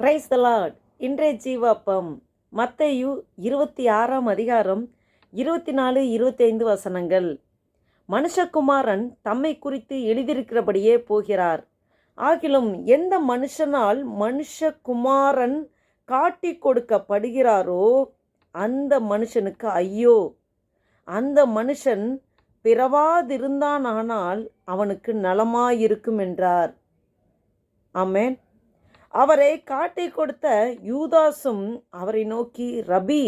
Praise the Lord இன்றைய ஜீவாப்பம் மத்தையு இருபத்தி ஆறாம் அதிகாரம் இருபத்தி நாலு இருபத்தி ஐந்து வசனங்கள். மனுஷகுமாரன் தம்மை குறித்து எழுதியிருக்கிறபடியே போகிறார். ஆகிலும் எந்த மனுஷனால் மனுஷகுமாரன் காட்டி கொடுக்கப்படுகிறாரோ அந்த மனுஷனுக்கு ஐயோ. அந்த மனுஷன் பிறவாதிருந்தானானால் அவனுக்கு நலமாயிருக்கும் என்றார். ஆமேன். அவரை காட்டி கொடுத்த யூதாசும் அவரை நோக்கி ரபி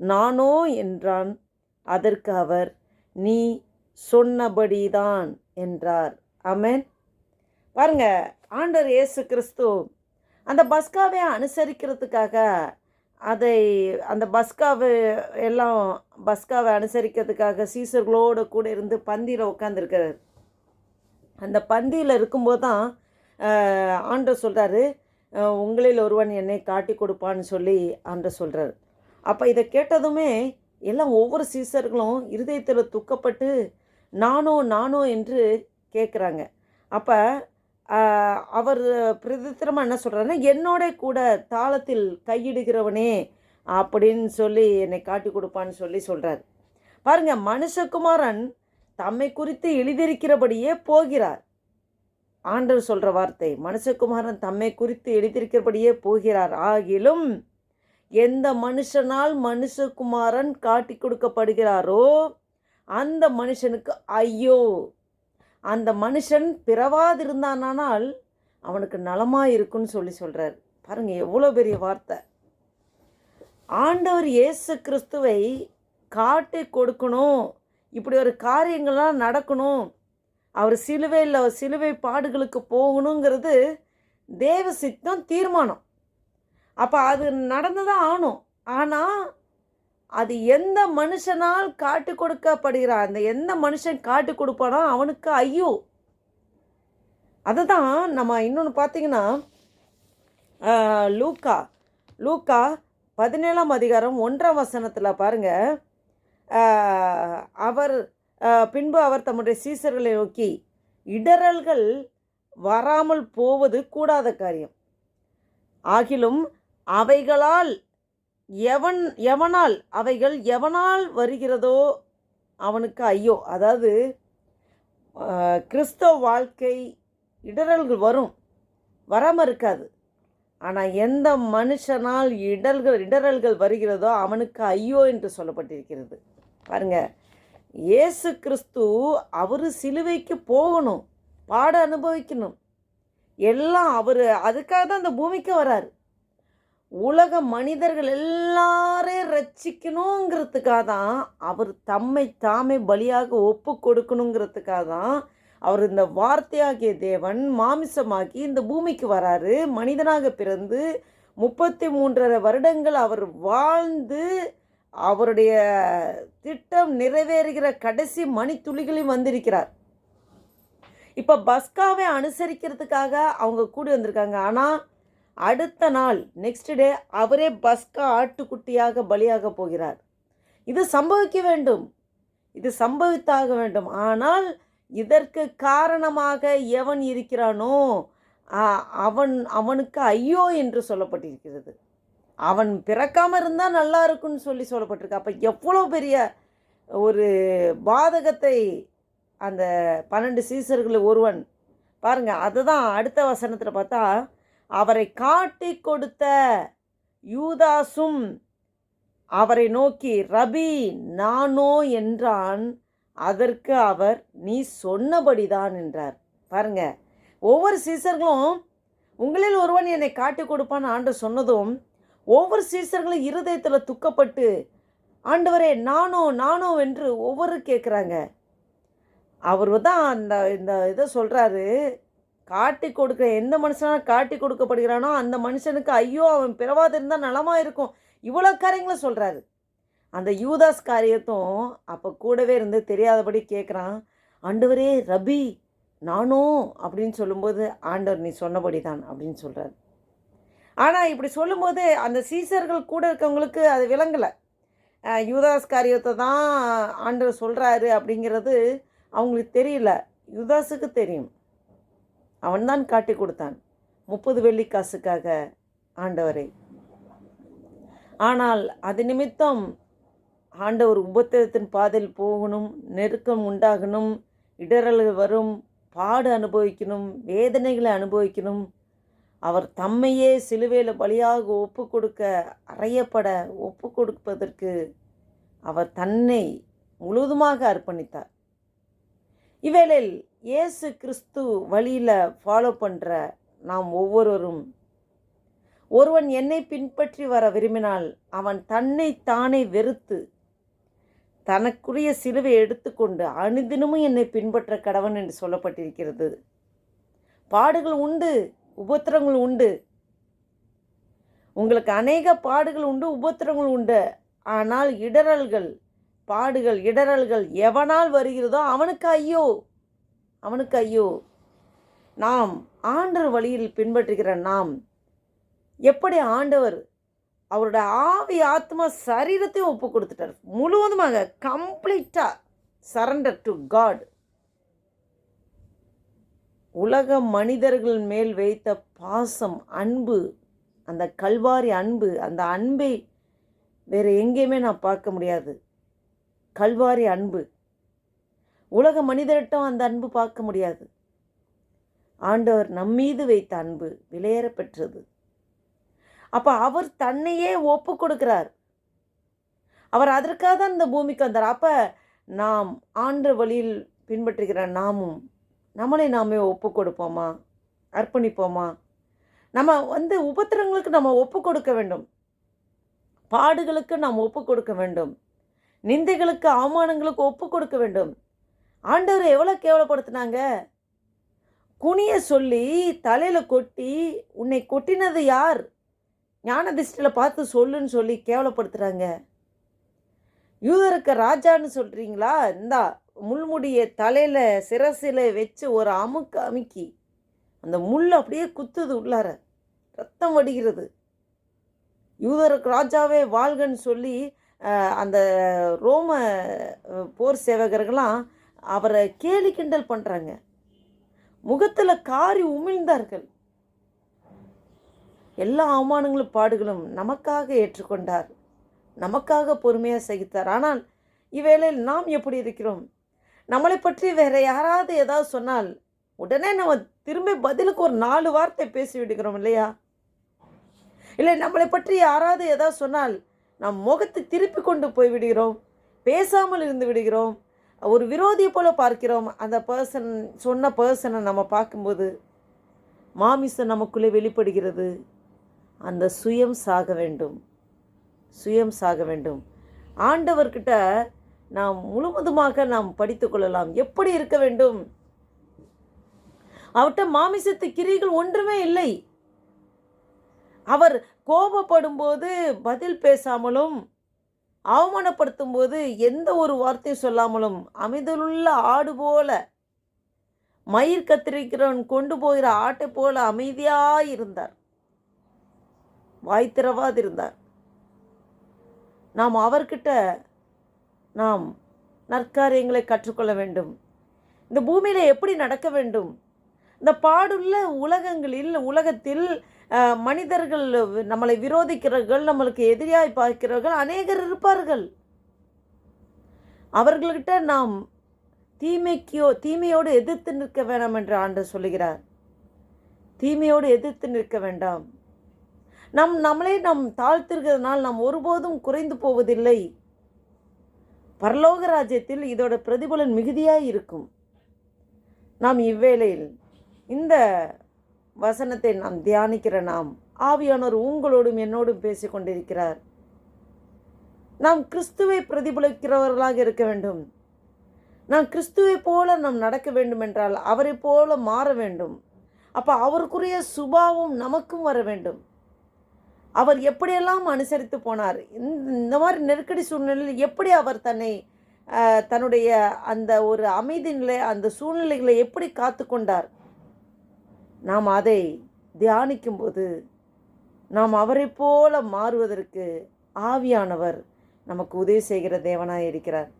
நானோ? என்றான். அதற்கு அவர் நீ சொன்னபடிதான் என்றார். அமேன் பாருங்க ஆண்டர் இயேசு கிறிஸ்து அந்த பஸ்காவை அனுசரிக்கிறதுக்காக அதை அந்த பஸ்காவை எல்லாம் பஸ்காவை அனுசரிக்கிறதுக்காக சீசர்களோடு கூட இருந்து பந்தியில் உட்காந்துருக்கிறார் அந்த பந்தியில் இருக்கும்போது தான் ஆண்டர் சொல்கிறாரு உங்களில் ஒருவன் என்னை காட்டி கொடுப்பான்னு சொல்லி ஆண்டவர் சொல்கிறார் அப்போ இதை கேட்டதுமே எல்லாம் ஒவ்வொரு சீசர்களும் இருதயத்தில் துக்கப்பட்டு நானோ நானோ என்று கேட்குறாங்க அப்போ அவர் பிரதித்திரமாக என்ன சொல்கிறாருன்னா என்னோட கூட தாளத்தில் கையிடுகிறவனே அப்படின்னு சொல்லி என்னை காட்டி கொடுப்பான்னு சொல்லி சொல்கிறார் பாருங்க மனுஷகுமாரன் தம்மை குறித்து எழுதியிருக்கிறபடியே போகிறார். ஆண்டவர் சொல்கிற வார்த்தை மனுஷகுமாரன் தம்மை குறித்து எழுதியிருக்கிறபடியே போகிறார். ஆகிலும் எந்த மனுஷனால் மனுஷகுமாரன் காட்டி கொடுக்கப்படுகிறாரோ அந்த மனுஷனுக்கு ஐயோ! அந்த மனுஷன் பிறவாதிருந்தானால் அவனுக்கு நலமாக இருக்குன்னு சொல்லி சொல்கிறார் பாருங்கள் எவ்வளோ பெரிய வார்த்தை. ஆண்டவர் இயேசு கிறிஸ்துவை காட்டி கொடுக்கணும். இப்படி ஒரு காரியங்கள்லாம் நடக்கணும். அவர் சிலுவையில் சிலுவை பாடுகளுக்கு போகணுங்கிறது தேவ சித்தம் தீர்மானம். அப்போ அது நடந்து தான் ஆகணும். ஆனால் அது எந்த மனுஷனால் காட்டு கொடுக்கப்படுகிறார் அந்த எந்த மனுஷன் காட்டு கொடுப்பானோ அவனுக்கு ஐயோ. அதுதான் நம்ம இன்னொன்று பார்த்தீங்கன்னா லூக்கா. லூக்கா பதினேழாம் அதிகாரம் ஒன்றாம் வசனத்தில் பாருங்கள் அவர் பின்பு அவர் தம்முடைய சீசர்களை நோக்கி இடரல்கள் வராமல் போவது கூடாத காரியம். ஆகிலும் அவைகளால் எவன் எவனால் அவைகள் எவனால் வருகிறதோ அவனுக்கு ஐயோ. அதாவது கிறிஸ்தவ வாழ்க்கை இடரல்கள் வரும் வராமல் இருக்காது. ஆனால் எந்த மனுஷனால் இடர்கள் இடரல்கள் வருகிறதோ அவனுக்கு ஐயோ என்று சொல்லப்பட்டிருக்கிறது. பாருங்கள் இயேசு கிறிஸ்து அவர் சிலுவைக்கு போகணும் பாட அனுபவிக்கணும். எல்லாம் அவர் அதுக்காக தான் அந்த பூமிக்கு வராரு. உலக மனிதர்கள் எல்லாரையும் ரட்சிக்கணுங்கிறதுக்காக தான் அவர் தம்மை தாமே பலியாக ஒப்பு கொடுக்கணுங்கிறதுக்காக தான் அவர் இந்த வார்த்தையாகிய தேவன் மாமிசமாக்கி இந்த பூமிக்கு வராரு. மனிதனாக பிறந்து முப்பத்தி மூன்றரை வருடங்கள் அவர் வாழ்ந்து அவருடைய திட்டம் நிறைவேறுகிற கடைசி மணித்துளிகளையும் வந்திருக்கிறார். இப்போ பஸ்காவை அனுசரிக்கிறதுக்காக அவங்க கூடி வந்திருக்காங்க. ஆனால் அடுத்த நாள் நெக்ஸ்ட் டே அவரே பஸ்கா ஆட்டுக்குட்டியாக பலியாக போகிறார். இது சம்பவிக்க வேண்டும். இது சம்பவித்தாக வேண்டும். ஆனால் இதற்கு காரணமாக எவன் இருக்கிறானோ அவன் அவனுக்கு ஐயோ என்று சொல்லப்பட்டிருக்கிறது. அவன் பிறக்காமல் இருந்தால் நல்லா இருக்கும்னு சொல்லி சொல்லப்பட்டிருக்கு. அப்போ எவ்வளோ பெரிய ஒரு பாதகத்தை அந்த பன்னெண்டு சீசர்களில் ஒருவன் பாருங்கள் அதுதான் அடுத்த வசனத்தில் பார்த்தா அவரை காட்டி கொடுத்த யூதாசும் அவரை நோக்கி ரபி நானோ என்றான் அதற்கு அவர் நீ சொன்னபடிதான் என்றார். பாருங்க ஒவ்வொரு சீசர்களும் உங்களில் ஒருவன் என்னை காட்டி கொடுப்பான்னு ஆண்டு சொன்னதும் ஒவ்வொரு சீசர்களும் இருதயத்தில் துக்கப்பட்டு ஆண்டவரே நானோ நானோ என்று ஒவ்வொரு கேட்குறாங்க. அவர் தான் அந்த இந்த இதை சொல்கிறாரு காட்டி கொடுக்குற எந்த மனுஷனாக காட்டி கொடுக்கப்படுகிறானோ அந்த மனுஷனுக்கு ஐயோ அவன் பிறவாதிருந்தால் நலமாக இருக்கும். இவ்வளோ காரியங்களும் சொல்கிறாரு அந்த யூதாஸ் காரியத்தும் அப்போ கூடவே இருந்து தெரியாதபடி கேட்குறான். ஆண்டவரே ரபி நானோ அப்படின்னு சொல்லும்போது ஆண்டவர் நீ சொன்னபடி தான் அப்படின்னு சொல்கிறார் ஆனால் இப்படி சொல்லும்போது அந்த சீசர்கள் கூட இருக்கவங்களுக்கு அது விளங்கலை. யூதாஸ் காரியத்தை தான் ஆண்டவர் சொல்கிறாரு அப்படிங்கிறது அவங்களுக்கு தெரியல. யுதாஸுக்கு தெரியும். அவன்தான் காட்டி கொடுத்தான். முப்பது வெள்ளி காசுக்காக ஆண்டவரை. ஆனால் அது நிமித்தம் ஆண்டவர் உபத்திரத்தின் பாதையில் போகணும் நெருக்கம் உண்டாகணும் இடரல்கள் வரும் பாடு அனுபவிக்கணும் வேதனைகளை அனுபவிக்கணும் அவர் தம்மையே சிலுவையில் பலியாக ஒப்பு கொடுக்க அறையப்பட ஒப்பு கொடுப்பதற்கு அவர் தன்னை முழுவதுமாக அர்ப்பணித்தார். இவேளையில் இயேசு கிறிஸ்து வழியில் ஃபாலோ பண்ணுற நாம் ஒவ்வொருவரும் ஒருவன் என்னை பின்பற்றி வர விரும்பினால் அவன் தன்னை தானே வெறுத்து தனக்குரிய சிலுவை எடுத்துக்கொண்டு அனுதினமும் என்னை பின்பற்ற கடவன் என்று சொல்லப்பட்டிருக்கிறது. பாடுகள் உண்டு. உபத்திரங்கள் உண்டு. உங்களுக்கு அநேக பாடுகள் உண்டு உபத்திரங்கள் உண்டு. ஆனால் இடரல்கள் பாடுகள் இடரல்கள் எவனால் வருகிறதோ அவனுக்கு ஐயோ அவனுக்கு ஐயோ. நாம் ஆண்டவர் வழியில் பின்பற்றுகிற நாம் எப்படி ஆண்டவர் அவரோட ஆவி ஆத்மா சரீரத்தையும் ஒப்பு கொடுத்துட்டார். முழுவதுமாக கம்ப்ளீட்டாக சரண்டர் டு காட் உலக மனிதர்கள் மேல் வைத்த பாசம் அன்பு அந்த கல்வாரி அன்பு அந்த அன்பை வேறு எங்கேயுமே நான் பார்க்க முடியாது. கல்வாரி அன்பு. உலக மனிதர்கிட்டம் அந்த அன்பு பார்க்க முடியாது. ஆண்டவர் நம்மீது வைத்த அன்பு விலையேற பெற்றது. அப்போ அவர் தன்னையே ஒப்பு கொடுக்கிறார். அவர் அதற்காக தான் இந்த பூமிக்கு வந்தார். அப்போ நாம் ஆண்ட வழியில் பின்பற்றுகிற நாமும் நம்மளை நாமே ஒப்பு கொடுப்போமா அர்ப்பணிப்போமா? நம்ம வந்து உபத்திரங்களுக்கு நம்ம ஒப்பு கொடுக்க வேண்டும். பாடுகளுக்கு நாம் ஒப்பு கொடுக்க வேண்டும். நிந்தைகளுக்கு அவமானங்களுக்கு ஒப்பு கொடுக்க வேண்டும். ஆண்டவர் எவ்வளோ கேவலப்படுத்தினாங்க? குனிய சொல்லி தலையில் கொட்டி உன்னை கொட்டினது யார்? ஞான திருஷ்டியில் பார்த்து சொல்லுன்னு சொல்லி கேவலப்படுத்துகிறாங்க யூதருக்கு ராஜான்னு சொல்கிறீங்களா இந்தா முள்முடியை தலையில் சிரசில் வச்சு ஒரு அமுக்கு அமுக்கி அந்த முள் அப்படியே குத்துது உள்ளார. ரத்தம் வடிகிறது. யூதருக்கு ராஜாவே வாழ்கன்னு சொல்லி அந்த ரோம போர் சேவகர்கள்லாம் அவரை கேலி கிண்டல் பண்ணுறாங்க முகத்தில் காரி உமிழ்ந்தார்கள். எல்லா அவமானங்களும் பாடுகளும் நமக்காக ஏற்றுக்கொண்டார். நமக்காக பொறுமையாக சகித்தார். ஆனால் இவ்வேளையில் நாம் எப்படி இருக்கிறோம்? நம்மளை பற்றி வேற யாராவது ஏதாவது சொன்னால் உடனே நம்ம திரும்ப பதிலுக்கு ஒரு நாலு வார்த்தை பேசி விடுகிறோம் இல்லையா? இல்லை நம்மளை பற்றி யாராவது ஏதாவது சொன்னால் நம் முகத்தை திருப்பி கொண்டு போய் விடுகிறோம் பேசாமல் இருந்து விடுகிறோம் ஒரு விரோதியை போல பார்க்கிறோம். அந்த பர்சன் சொன்ன பர்சனை நம்ம பார்க்கும்போது மாமிசம் நமக்குள்ளே வெளிப்படுகிறது. அந்த சுயம் சாக வேண்டும். சுயம் சாக வேண்டும். ஆண்டவர்கிட்ட நாம் முழுவதுமாக நாம் படித்து கொள்ளலாம். எப்படி இருக்க வேண்டும்? அவர்கிட்ட மாமிசத்து கிரிகள் ஒன்றுமே இல்லை. அவர் கோபப்படும் போது பதில் பேசாமலும் அவமானப்படுத்தும் போது எந்த ஒரு வார்த்தையும் சொல்லாமலும் அமைதலுள்ள ஆடு போல மயிர் கத்திரிக்கிறவன் கொண்டு போகிற ஆட்டை போல அமைதியாக இருந்தார். வாய் திறவாதிருந்தார். நாம் அவர்கிட்ட நாம் நற்காரியங்களை கற்றுக்கொள்ள வேண்டும். இந்த பூமியில் எப்படி நடக்க வேண்டும்? இந்த பாடுள்ள உலகங்களில் உலகத்தில் மனிதர்கள் நம்மளை விரோதிக்கிறவர்கள் நம்மளுக்கு எதிரியாய் பார்க்கிறவர்கள் அநேகர் இருப்பார்கள். அவர்கள்கிட்ட நாம் தீமைக்கோ தீமையோடு எதிர்த்து நிற்க வேண்டாம் என்று ஆண்டு சொல்லுகிறார். தீமையோடு எதிர்த்து நிற்க வேண்டாம். நம் நம்மளே நாம் தாழ்த்திருக்கிறதுனால் நாம் ஒருபோதும் குறைந்து போவதில்லை. பரலோக ராஜ்யத்தில் இதோட பிரதிபலன் மிகுதியாக இருக்கும். நாம் இவ்வேளையில் இந்த வசனத்தை நாம் தியானிக்கிற நாம் ஆவியானவர் உங்களோடும் என்னோடும் பேசிக்கொண்டிருக்கிறார் நாம் கிறிஸ்துவை பிரதிபலிக்கிறவர்களாக இருக்க வேண்டும். நாம் கிறிஸ்துவை போல நாம் நடக்க வேண்டும் என்றால் அவரை போல மாற வேண்டும். அப்போ அவருக்குரிய சுபாவம் நமக்கும் வர வேண்டும். அவர் எப்படியெல்லாம் அனுசரித்து போனார்? இந்த இந்த மாதிரி நெருக்கடி சூழ்நிலையில் எப்படி அவர் தன்னை தன்னுடைய அந்த ஒரு அமைதி நிலை அந்த சூழ்நிலைகளை எப்படி காத்து கொண்டார்? நாம் அதை தியானிக்கும்போது நாம் அவரை போல மாறுவதற்கு ஆவியானவர் நமக்கு உதவி செய்கிற தேவனாய் இருக்கிறார்.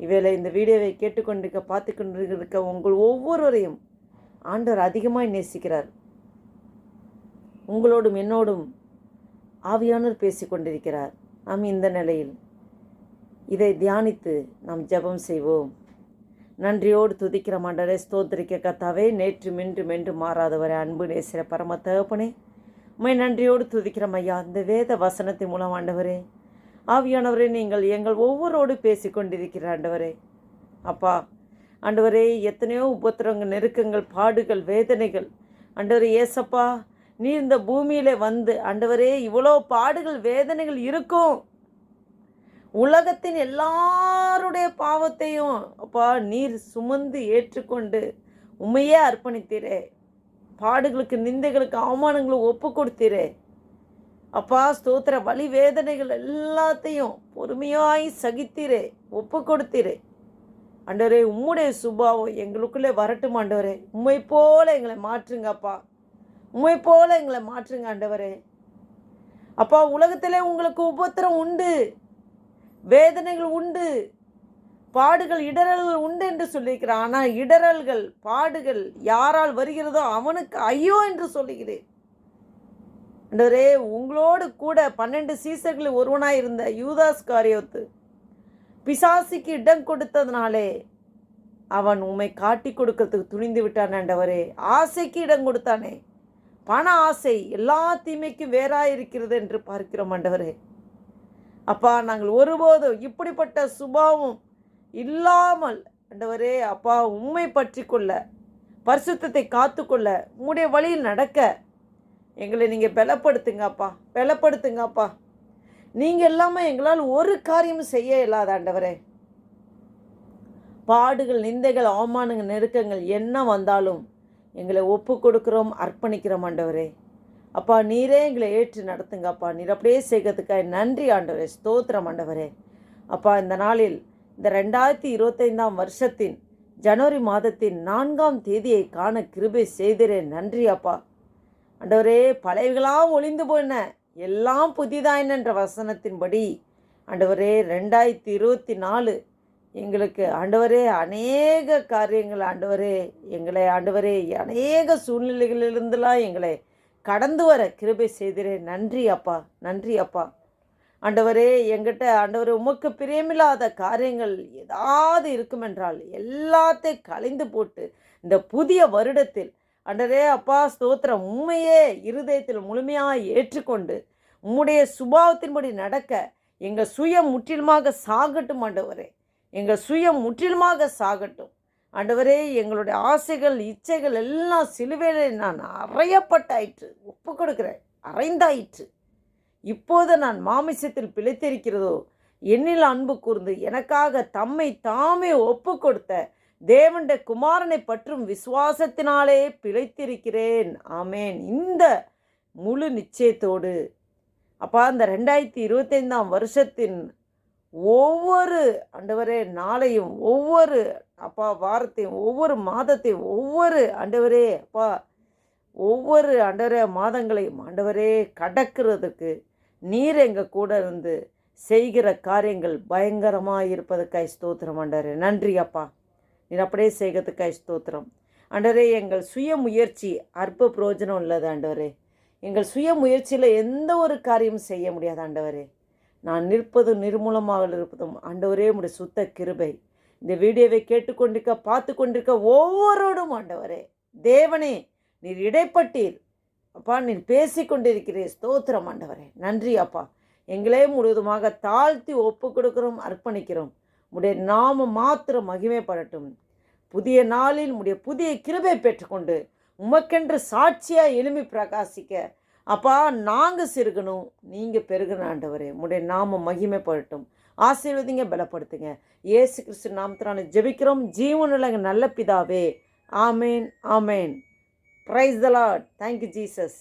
இவேளை இந்த வீடியோவை கேட்டுக்கொண்டிருக்க பார்த்து கொண்டிருக்க உங்கள் ஒவ்வொருவரையும் ஆண்டவர் அதிகமாக நேசிக்கிறார். உங்களோடும் என்னோடும் ஆவியானவர் பேசிக்கொண்டிருக்கிறார். நாம் இந்த நிலையில் இதை தியானித்து நாம் ஜெபம் செய்வோம். நன்றியோடு துதிக்கிற மண்டலை ஸ்தோத்திரிக்க கத்தாவே நேற்று மின்று மென்று மாறாதவரை அன்பு நேசிற பரம தகப்பனே உண்மை நன்றியோடு துதிக்கிறோம் ஐயா. இந்த வேத வசனத்தின் மூலம் ஆண்டவரே ஆவியானவரே நீங்கள் எங்கள் ஒவ்வொருவோடு பேசி கொண்டிருக்கிற ஆண்டவரே. அப்பா ஆண்டவரே எத்தனையோ உபத்திரங்கள் நெருக்கங்கள் பாடுகள் வேதனைகள் ஆண்டவரே ஏசப்பா நீ இந்த பூமியில் வந்து ஆண்டவரே இவ்வளோ பாடுகள் வேதனைகள் இருக்கும். உலகத்தின் எல்லாருடைய பாவத்தையும் அப்பா நீர் சுமந்து ஏற்றுக்கொண்டு உண்மையே அர்ப்பணித்தீரே. பாடுகளுக்கு நிந்தைகளுக்கு அவமானங்களுக்கு ஒப்பு கொடுத்தீரே. அப்பா ஸ்தோத்திர வழி வேதனைகள் எல்லாத்தையும் பொறுமையாய் சகித்தீரே ஒப்பு கொடுத்தீரே. ஆண்டவரே உம்முடைய சுபாவம் எங்களுக்குள்ளே வரட்டும் ஆண்டவரே. உண்மை போல எங்களை மாற்றுங்கப்பா. உண்மை போல எங்களை மாற்றுங்க ஆண்டவரே. அப்பா உலகத்திலே உங்களுக்கு உபத்திரம் உண்டு. வேதனைகள் உண்டு. பாடுகள் இடரல்கள் உண்டு என்று சொல்லியிருக்கிறான் ஆனால் இடரல்கள் பாடுகள் யாரால் வருகிறதோ அவனுக்கு ஐயோ என்று சொல்லுகிறேன். அண்டவரே உங்களோடு கூட பன்னெண்டு சீசர்களில் ஒருவனாக இருந்த யூதாஸ் காரியோத்து பிசாசிக்கு இடம் கொடுத்ததுனாலே அவன் உண்மை காட்டி கொடுக்கறதுக்கு துணிந்து விட்டான் ஆண்டவரே. ஆசைக்கு இடம் கொடுத்தானே. பண ஆசை எல்லா தீமைக்கும் வேறாக இருக்கிறது என்று பார்க்கிறோம் ஆண்டவரே. அப்பா நாங்கள் ஒருபோதும் இப்படிப்பட்ட சுபாவம் இல்லாமல் ஆண்டவரே அப்பா உண்மை பற்றி கொள்ள பரிசுத்தத்தை காத்துக்கொள்ள உங்களுடைய வழியில் நடக்க எங்களை நீங்கள் பலப்படுத்துங்க அப்பா. பலப்படுத்துங்க அப்பா. நீங்கள் இல்லாமல் எங்களால் ஒரு காரியமும் செய்ய இல்லாத ஆண்டவரே. பாடுகள் நிந்தைகள் அவமானங்கள் நெருக்கங்கள் என்ன வந்தாலும் எங்களை ஒப்பு கொடுக்குறோம் அர்ப்பணிக்கிறோம் ஆண்டவரே. அப்பா நீரே எங்களை ஏற்று நடத்துங்க அப்பா. நீர் அப்படியே செய்கிறதுக்காக நன்றி ஆண்டவரே. ஸ்தோத்திரம் ஆண்டவரே. அப்பா இந்த நாளில் இந்த ரெண்டாயிரத்தி இருபத்தைந்தாம் வருஷத்தின் ஜனவரி மாதத்தின் நான்காம் தேதியை காண கிருபை செய்திரே. நன்றி அப்பா. ஆண்டவரே பழையவர்களாக ஒளிந்து போயின. எல்லாம் புதிதாயின என்ற வசனத்தின்படி ஆண்டவரே ரெண்டாயிரத்தி இருபத்தி நாலு எங்களுக்கு ஆண்டவரே அநேக காரியங்கள் ஆண்டவரே எங்களை ஆண்டவரே அநேக சூழ்நிலைகளிலிருந்துலாம் எங்களை கடந்து வர கிருபை செய்திரே நன்றி அப்பா நன்றி அப்பா. ஆண்டவரே எங்கிட்ட ஆண்டவரே உமக்கு பிரியமில்லாத காரியங்கள் ஏதாவது இருக்குமென்றால் எல்லாத்தையும் கலைந்து போட்டு இந்த புதிய வருடத்தில் அண்டரே அப்பா ஸ்தோத்திரம். உண்மையே இருதயத்தில் முழுமையாக ஏற்றுக்கொண்டு உம்முடைய சுபாவத்தின்படி நடக்க எங்கள் சுயம் முற்றிலுமாக சாகட்டும் ஆண்டவரே. எங்கள் சுயம் முற்றிலுமாக சாகட்டும். ஆண்டவரே எங்களுடைய ஆசைகள் இச்சைகள் எல்லாம் சிலுவையில் நான் அறையப்பட்டாயிற்று. ஒப்பு கொடுக்குறேன். அறைந்தாயிற்று. இப்போது நான் மாமிசத்தில் பிழைத்திருக்கிறதோ என்னில் அன்பு கூர்ந்து எனக்காக தம்மை தாமே ஒப்பு கொடுத்த தேவண்ட குமாரனை பற்றும் விசுவாசத்தினாலே பிழைத்திருக்கிறேன். ஆமேன். இந்த முழு நிச்சயத்தோடு அப்பா அந்த ரெண்டாயிரத்தி இருபத்தைந்தாம் வருஷத்தின் ஒவ்வொரு ஆண்டவரே நாளையும் ஒவ்வொரு அப்பா வாரத்தையும் ஒவ்வொரு மாதத்தையும் ஒவ்வொரு ஆண்டவரே அப்பா ஒவ்வொரு ஆண்டவரே மாதங்களையும் ஆண்டவரே கடக்கிறதுக்கு நீர் எங்கள் கூட இருந்து செய்கிற காரியங்கள் பயங்கரமாக இருப்பதுக்காய் ஸ்தோத்திரம் ஆண்டவரே. நன்றி அப்பா. நீர் அப்படியே செய்கிறதுக்காய் ஸ்தோத்திரம். ஆண்டவரே எங்கள் சுய முயற்சி அற்ப பிரயோஜனம் உள்ளது ஆண்டவரே. எங்கள் சுய முயற்சியில் எந்த ஒரு காரியமும் செய்ய முடியாது ஆண்டவரே. நான் நிற்பதும் நிர்மூலமாக இருப்பதும் ஆண்டவரே உடைய சுத்த கிருபை. இந்த வீடியோவை கேட்டுக்கொண்டிருக்க பார்த்து கொண்டிருக்க ஒவ்வொருவரும் ஆண்டவரே தேவனே நீர் இடைப்பட்டீர். அப்பா நீர் பேசி கொண்டிருக்கிறீர் ஸ்தோத்திரம் ஆண்டவரே. நன்றி அப்பா. எங்களே முழுவதுமாக தாழ்த்தி ஒப்பு கொடுக்கிறோம் அர்ப்பணிக்கிறோம். உடைய நாம மாத்திரம் மகிமைப்படட்டும். புதிய நாளில் உடைய புதிய கிருபை பெற்றுக்கொண்டு உமக்கென்று சாட்சியாக எளிமை பிரகாசிக்க அப்பா நாங்கள் சிறுகணும். நீங்கள் பெருகின ஆண்டவரே. உடைய நாம மகிமைப்படட்டும். ஆசீர்வதிங்க பலப்படுத்துங்க. ஏசு கிறிஸ்து நாமத்தினால ஜெபிக்கிறோம். ஜீவனுள்ள நல்ல பிதாவே. ஆமேன் ஆமேன். Praise the Lord thank you Jesus